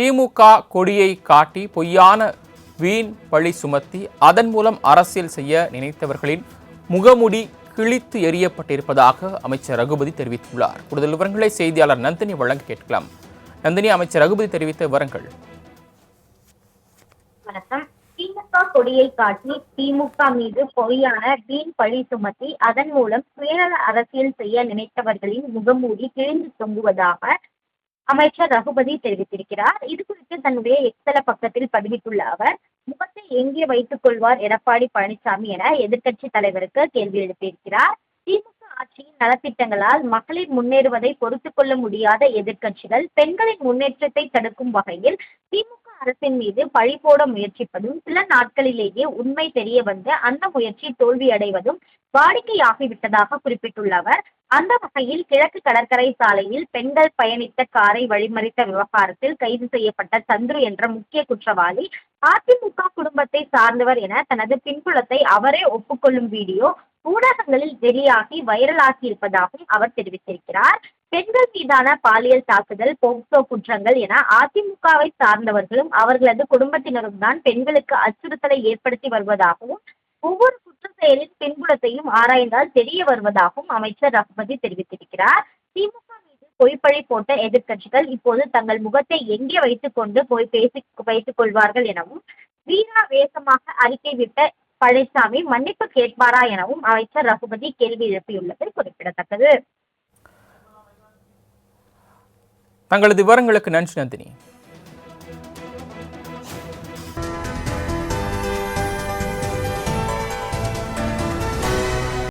திமுக கொடியை காட்டி பொய்யான வீண் பழி சுமத்தி அதன் மூலம் அரசியல் செய்ய நினைத்தவர்களின் முகமுடி கிழித்து எறியப்பட்டிருப்பதாக அமைச்சர் ரகுபதி தெரிவித்துள்ளார். கூடுதல் விவரங்களை செய்தியாளர் நந்தினி வழங்க கேட்கலாம். நந்தினி அமைச்சர் ரகுபதி தெரிவித்த விவரங்கள். வணக்கம். திமுக கொடியை காட்டி திமுக மீது பொய்யான வீண் பழி சுமத்தி அதன் மூலம் சுயநல அரசியல் செய்ய நினைத்தவர்களின் முகமூடி கிழிந்து தொங்குவதாக அமைச்சர் ரகுபதி தெரிவித்திருக்கிறார். இது குறித்து தன்னுடைய எக்ஸல பக்கத்தில் பதிவிட்டுள்ள அவர் முகத்தை எங்கே வைத்துக் கொள்வார் எடப்பாடி பழனிசாமி என எதிர்க்கட்சி தலைவருக்கு கேள்வி எழுப்பியிருக்கிறார். திமுக ஆட்சியின் நலத்திட்டங்களால் மகளிர் முன்னேறுவதை பொறுத்துக் கொள்ள முடியாத எதிர்க்கட்சிகள் பெண்களின் முன்னேற்றத்தை தடுக்கும் வகையில் திமுக அரசின் மீது பழி போட முயற்சிப்பதும் சில நாட்களிலேயே உண்மை தெரிய வந்து அந்த முயற்சி தோல்வியடைவதும் வாடிக்கையாகிவிட்டதாக குறிப்பிட்டுள்ள அவர் அந்த வகையில் கிழக்கு கடற்கரை சாலையில் பெண்கள் பயணித்த காரை வழிமறித்த விவகாரத்தில் கைது செய்யப்பட்ட சந்துரு என்ற முக்கிய குற்றவாளி அதிமுக குடும்பத்தை சார்ந்தவர் என தனது பின்புலத்தை அவரே ஒப்புக்கொள்ளும் வீடியோ ஊடகங்களில் வெளியாகி வைரலாகி இருப்பதாகவும் அவர் தெரிவித்திருக்கிறார். பெண்கள் மீதான பாலியல் தாக்குதல் போக்சோ குற்றங்கள் என அதிமுகவை சார்ந்தவர்களும் அவர்களது குடும்பத்தினரும் தான் பெண்களுக்கு அச்சுறுத்தலை ஏற்படுத்தி வருவதாகவும் ஒவ்வொரு குற்ற செயலின் பின்புலத்தையும் ஆராய்ந்தால் தெரிய வருவதாகவும் அமைச்சர் ரகுபதி தெரிவித்திருக்கிறார். திமுக மீது பொய்ப்பழி போட்ட எதிர்க்கட்சிகள் இப்போது தங்கள் முகத்தை எங்கே வைத்துக் கொண்டு போய் பேசி வைத்துக் கொள்வார்கள் எனவும் வீரா வேகமாக அறிக்கை விட்ட பழனிசாமி மன்னிப்பு கேட்பாரா எனவும் அமைச்சர் ரகுபதி கேள்வி எழுப்பியுள்ளது குறிப்பிடத்தக்கது. தங்களது விவரங்களுக்கு நன்றி நந்தினி.